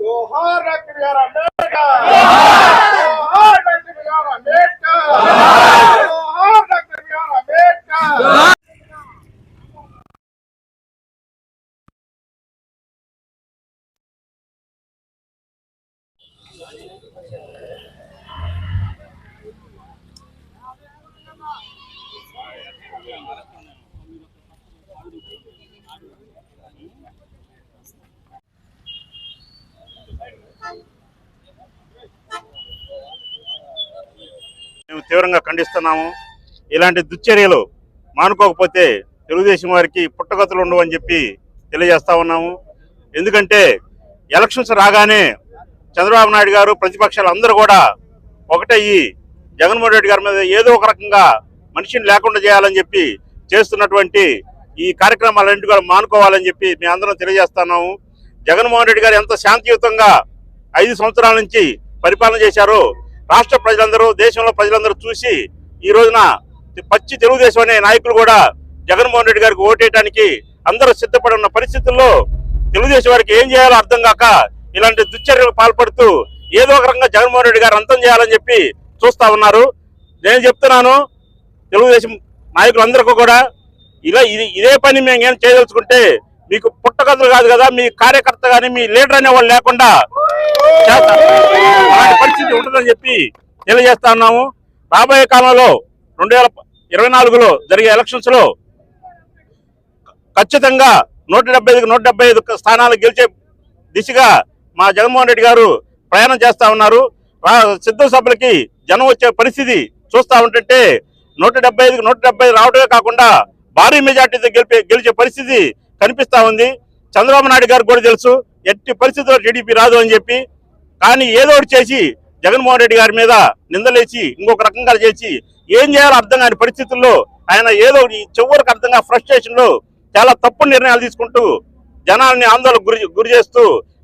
జోహార్ doctor గారు అంబేద్కర్ మేము తీవ్రంగా ఖండిస్తున్నాము. ఇలాంటి దుశ్చర్యలు మానుకోకపోతే తెలుగుదేశం వారికి పుట్టగతులు ఉండవని చెప్పి తెలియజేస్తా ఉన్నాము. ఎందుకంటే ఎలక్షన్స్ రాగానే చంద్రబాబు నాయుడు గారు ప్రతిపక్షాలు అందరూ కూడా ఒకటయ్యి జగన్మోహన్ రెడ్డి గారి మీద ఏదో ఒక రకంగా మనిషిని లేకుండా చేయాలని చెప్పి చేస్తున్నటువంటి ఈ కార్యక్రమాలన్నింటి కూడా మానుకోవాలని చెప్పి మేము అందరం తెలియజేస్తున్నాము జగన్మోహన్ రెడ్డి గారు ఎంత శాంతియుతంగా ఐదు సంవత్సరాల నుంచి పరిపాలన చేశారో రాష్ట్ర ప్రజలందరూ దేశంలో ప్రజలందరూ చూసి ఈ రోజున పచ్చి తెలుగుదేశం అనే నాయకులు కూడా జగన్మోహన్ రెడ్డి గారికి ఓటేయడానికి అందరూ సిద్ధపడి ఉన్న పరిస్థితుల్లో తెలుగుదేశం వారికి ఏం చేయాలో అర్థం కాక ఇలాంటి దుశ్చర్యలకు పాల్పడుతూ ఏదో ఒక రకంగా జగన్మోహన్ రెడ్డి గారు అంతం చేయాలని చెప్పి చూస్తా ఉన్నారు. నేను చెప్తున్నాను తెలుగుదేశం నాయకులందరికీ కూడా ఇలా ఇది ఇదే పని మేము ఏం చేయదలుచుకుంటే మీకు పుట్టగతులు కాదు కదా మీ కార్యకర్త కానీ మీ లీడర్ అనేవాళ్ళు లేకుండా అలాంటి పరిస్థితి ఉంటుందని చెప్పి తెలియజేస్తా ఉన్నాము. రాబోయే కాలంలో రెండు వేల ఇరవై నాలుగులో జరిగే ఎలక్షన్స్లో ఖచ్చితంగా నూట డెబ్బై ఐదుకి నూట డెబ్బై ఐదు స్థానాలు గెలిచే దిశగా మా జగన్మోహన్ రెడ్డి గారు ప్రయాణం చేస్తా ఉన్నారు. రా- సిద్ధం సభలకి జనం వచ్చే పరిస్థితి చూస్తా ఉంటుంటే నూట డెబ్బై ఐదుకి నూట డెబ్బై ఐదు రావడమే కాకుండా భారీ మెజార్టీతో గెలిపే గెలిచే పరిస్థితి కనిపిస్తా ఉంది. చంద్రబాబు నాయుడు గారు కూడా తెలుసు ఎట్టి పరిస్థితుల్లో టీడీపీ రాదు అని చెప్పి కానీ ఏదో ఒకటి చేసి జగన్మోహన్ రెడ్డి గారి మీద నిందలేసి ఇంకొక రకంగా చేసి ఏం చేయాలో అర్థం కాని పరిస్థితుల్లో ఆయన ఏదో చివరికి అర్థంగా ఫ్రస్ట్రేషన్లో చాలా తప్పు నిర్ణయాలు తీసుకుంటూ జనాల్ని ఆందోళన గురి గురి చేస్తూ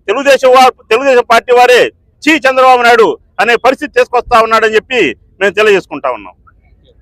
తెలుగుదేశం వారు తెలుగుదేశం పార్టీ వారే చీ చంద్రబాబు నాయుడు అనే పరిస్థితి తీసుకొస్తా ఉన్నాడని చెప్పి మేము తెలియజేసుకుంటా ఉన్నాం.